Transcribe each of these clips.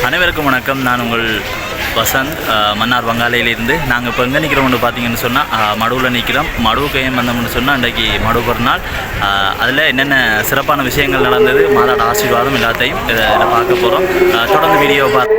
அனைவருக்கும் வணக்கம். நான் உங்கள் வசந்த் மன்னார் வங்காளையிலிருந்து. நாங்கள் இப்போ எங்கே நிற்கிறோம்னு பார்த்தீங்கன்னு சொன்னால் மடுவில் நிற்கிறோம் மடுவு கையம் வந்தோம்னு சொன்னால் அன்றைக்கு மடு பிறநாள் அதில் என்னென்ன சிறப்பான விஷயங்கள் நடந்தது மாதாட ஆசீர்வாதம் எல்லாத்தையும் இதை இதில் பார்க்க போகிறோம் தொடர்ந்து வீடியோ பார்த்து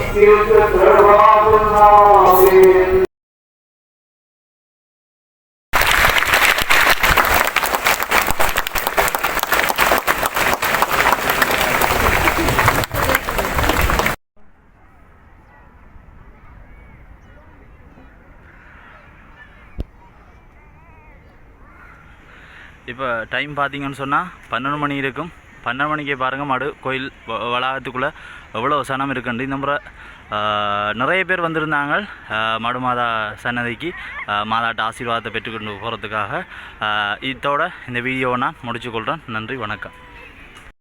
இப்போ டைம் பார்த்தீங்கன்னு சொன்னால் பன்னெண்டு மணி இருக்கும். பன்னெண்டு மணிக்கு பாருங்கள் மாடு கோயில் வளாகத்துக்குள்ளே எவ்வளோ சனம் இருக்குண்டு இந்த முறை நிறைய பேர் வந்திருந்தாங்க மடு மாதா சன்னதிக்கு மாதாட்ட ஆசீர்வாதத்தை பெற்றுக்கொண்டு போகிறதுக்காக இதோட இந்த வீடியோவை நான் முடிச்சுக்கொள்கிறேன் நன்றி வணக்கம்.